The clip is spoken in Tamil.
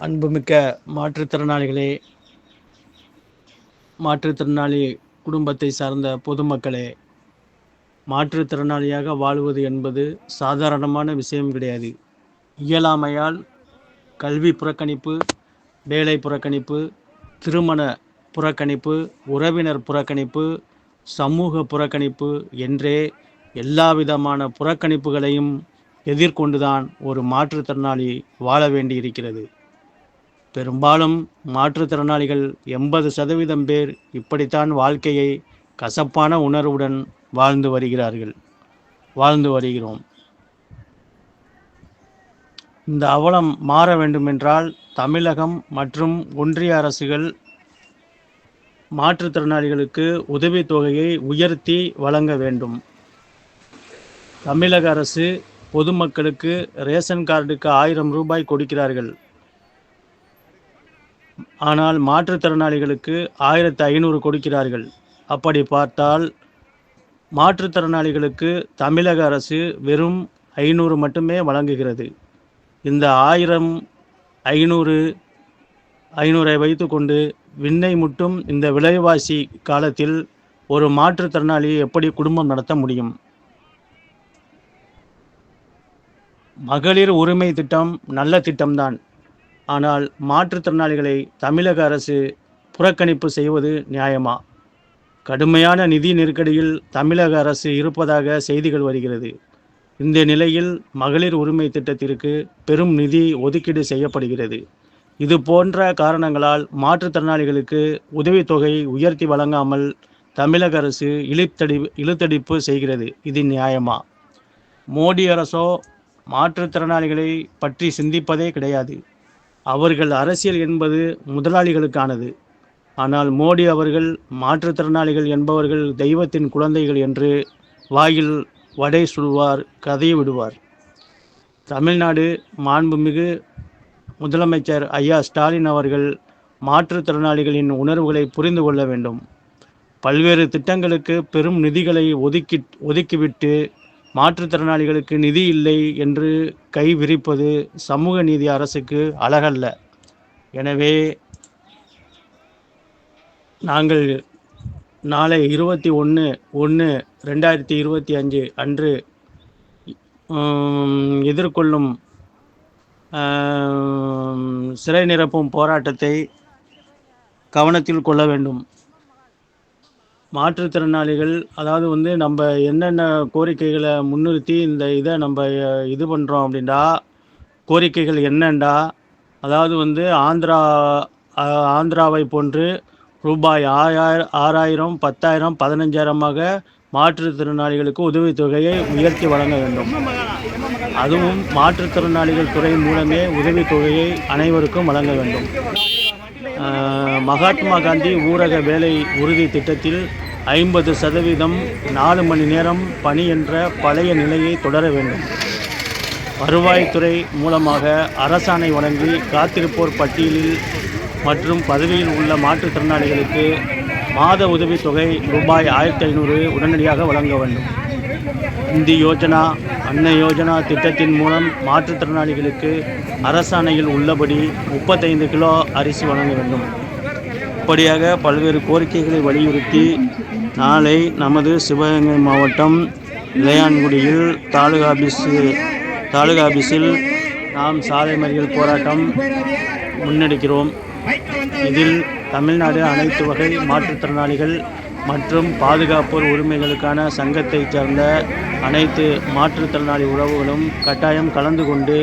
அன்புமிக்க மாற்றுத்திறனாளிகளே மாற்றுத்திறனாளி குடும்பத்தை சார்ந்த பொதுமக்களே மாற்றுத்திறனாளியாக வாழ்வது என்பது சாதாரணமான விஷயம் கிடையாது. இயலாமையால் கல்வி புறக்கணிப்பு வேலை புறக்கணிப்பு திருமண புறக்கணிப்பு உறவினர் புறக்கணிப்பு சமூக புறக்கணிப்பு என்றே எல்லா விதமான புறக்கணிப்புகளையும் எதிர்கொண்டுதான் ஒரு மாற்றுத்திறனாளி வாழ வேண்டியிருக்கிறது. பெரும்பாலும் மாற்றுத்திறனாளிகள் எண்பது சதவீதம் பேர் இப்படித்தான் வாழ்க்கையை கசப்பான உணர்வுடன் வாழ்ந்து வருகிறார்கள். வாழ்ந்து வருகிறோம். இந்த அவலம் மாற வேண்டுமென்றால் தமிழகம் மற்றும் ஒன்றிய அரசுகள் மாற்றுத்திறனாளிகளுக்கு உதவித்தொகையை உயர்த்தி வழங்க வேண்டும். தமிழக அரசு பொதுமக்களுக்கு ரேஷன் கார்டுக்கு ஆயிரம் ரூபாய் கொடுக்கிறார்கள். ஆனால் மாற்றுத்திறனாளிகளுக்கு ஆயிரத்து ஐநூறு கொடுக்கிறார்கள். அப்படி பார்த்தால் மாற்றுத்திறனாளிகளுக்கு தமிழக அரசு வெறும் ஐநூறு மட்டுமே வழங்குகிறது. இந்த ஆயிரம் ஐநூறு ஐநூறை வைத்துக்கொண்டு விண்ணை முட்டும் இந்த விலைவாசி காலத்தில் ஒரு மாற்றுத்திறனாளியை எப்படி குடும்பம் நடத்த முடியும்? மகளிர் உரிமை திட்டம் நல்ல திட்டம்தான். ஆனால் மாற்றுத்திறனாளிகளை தமிழக அரசு புறக்கணிப்பு செய்வது நியாயமா? கடுமையான நிதி நெருக்கடியில் தமிழக அரசு இருப்பதாக செய்திகள் வருகிறது. இந்த நிலையில் மகளிர் உரிமை திட்டத்திற்கு பெரும் நிதி ஒதுக்கீடு செய்யப்படுகிறது. இது போன்ற காரணங்களால் மாற்றுத்திறனாளிகளுக்கு உதவித்தொகை உயர்த்தி வழங்காமல் தமிழக அரசு இழுத்தடி இழுத்தடிப்பு செய்கிறது. இது நியாயமா? மோடி அரசோ மாற்றுத்திறனாளிகளை பற்றி சிந்திப்பதே கிடையாது. அவர்கள் அரசியல் என்பது முதலாளிகளுக்கானது. ஆனால் மோடி அவர்கள் மாற்றுத்திறனாளிகள் என்பவர்கள் தெய்வத்தின் குழந்தைகள் என்று வாயில் வடை சுடுவார் கதையை விடுவார். தமிழ்நாடு மாண்புமிகு முதலமைச்சர் ஐயா ஸ்டாலின் அவர்கள் மாற்றுத்திறனாளிகளின் உணர்வுகளை புரிந்து கொள்ள வேண்டும். பல்வேறு திட்டங்களுக்கு பெரும் நிதிகளை ஒதுக்கி ஒதுக்கிவிட்டு மாற்றுத்திறனாளிகளுக்கு நிதி இல்லை என்று கை விரிப்பது சமூக நீதி அரசுக்கு அழகல்ல. எனவே நாங்கள் நாளை இருபத்தி ஒன்று ஒன்று ரெண்டாயிரத்தி இருபத்தி அஞ்சு அன்று எதிர்கொள்ளும் சிறை நிரப்பும் போராட்டத்தை கவனத்தில் கொள்ள வேண்டும். மாற்றுத்திறனாளிகள் அதாவது வந்து நம்ம என்னென்ன கோரிக்கைகளை முன்னிறுத்தி இந்த இதை நம்ம இது பண்ணுறோம் அப்படின்டா கோரிக்கைகள் என்னண்டா அதாவது வந்து ஆந்திரா ஆந்திராவை போன்று ரூபாய் ஆறாயிரம் ஆறாயிரம் பத்தாயிரம் பதினஞ்சாயிரமாக மாற்றுத்திறனாளிகளுக்கு உதவித்தொகையை உயர்த்தி வழங்க வேண்டும். அதுவும் மாற்றுத்திறனாளிகள் துறை மூலமே உதவித்தொகையை அனைவருக்கும் வழங்க வேண்டும். மகாத்மா காந்தி ஊரக வேலை உறுதி திட்டத்தில் ஐம்பது சதவீதம் நாலு மணி நேரம் பணி என்ற பழைய நிலையை தொடர வேண்டும். வருவாய்த்துறை மூலமாக அரசாணை வழங்கி காத்திருப்போர் பட்டியலில் மற்றும் பதவியில் உள்ள மாற்றுத்திறனாளிகளுக்கு மாத உதவித்தொகை ரூபாய் ஆயிரத்தி ஐநூறு உடனடியாக வழங்க வேண்டும். இந்தி யோஜனா அன்ன யோஜனா திட்டத்தின் மூலம் மாற்றுத்திறனாளிகளுக்கு அரசாணையில் உள்ளபடி முப்பத்தைந்து கிலோ அரிசி வழங்க வேண்டும். இப்படியாக பல்வேறு கோரிக்கைகளை வலியுறுத்தி நாளை நமது சிவகங்கை மாவட்டம் இளையான்குடியில் தாலுகா ஆபீஸு தாலுகா ஆபீஸில் நாம் சாலை மறியல் போராட்டம் முன்னெடுக்கிறோம். இதில் தமிழ்நாடு அனைத்து வகை மாற்றுத்திறனாளிகள் மற்றும் பாதுகாப்போர் உரிமைகளுக்கான சங்கத்தைச் சேர்ந்த அனைத்து மாற்றுத்திறனாளி உறவுகளும் கட்டாயம் கலந்து கொண்டு